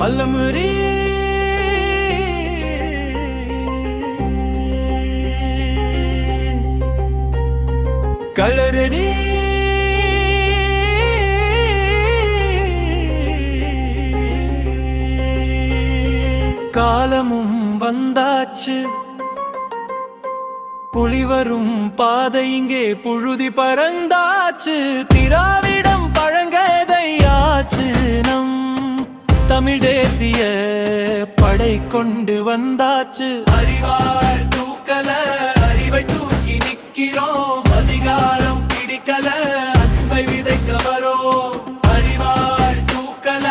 பல்லமுறி கலரடி காலமும் வந்தாச்சு. புலிவரும் பாதை இங்கே புழுதி பறந்தாச்சு. திராவி படை கொண்டு வந்தாச்சு. அறிவாள் தூக்கல அறிவை தூக்கி நிக்கிறோம் அதிகாரம் பிடிக்கல அன்பை விதைக்க வரோம். அறிவாள் தூக்கல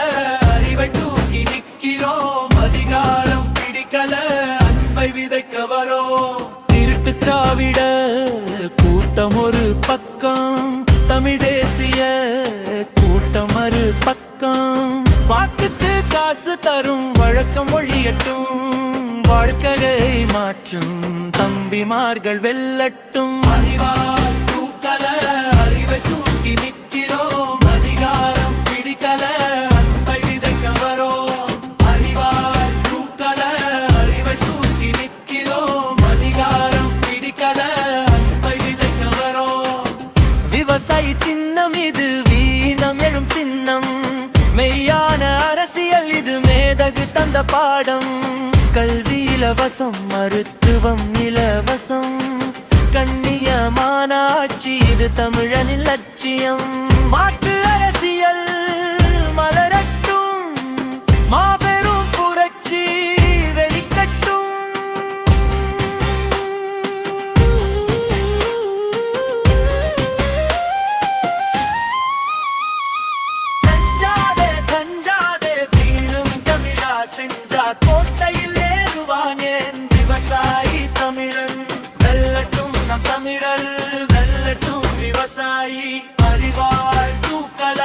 அறிவை தூக்கி நிக்கிறோம் அதிகாரம் பிடிக்கல அன்பை விதைக்க வரோம். திருட்டு திராவிட கூட்டம் ஒரு பக்கம். தமிழ் தேசிய கூட்டம் மறு பக்கம். வாக்குக்கு காசு தரும் வழக்கம் ஒழியட்டும் வாழ்க்கையை மாற்றும் தம்பிமார்கள் வெல்லட்டும். அறிவால் தூக்கல அறிவை தூக்கி நிற்கிறோம். அதிகாரம் பிடிக்கல அன்பை விதைக்க வரோம். அறிவால் தூக்கல அறிவை தூக்கி நிற்கிறோம். அதிகாரம் பிடிக்கல அன்பை விதைக்க வரோம். விவசாயி சின்னம் இது வீணம் எழும் சின்னம். மேதகு தந்த பாடம் கல்வி இலவசம் மருத்துவம் இலவசம். கண்ணியமான ஆட்சி இது தமிழனின் லட்சியம். மாற்று விவசாயி அறிவாள் தூக்கல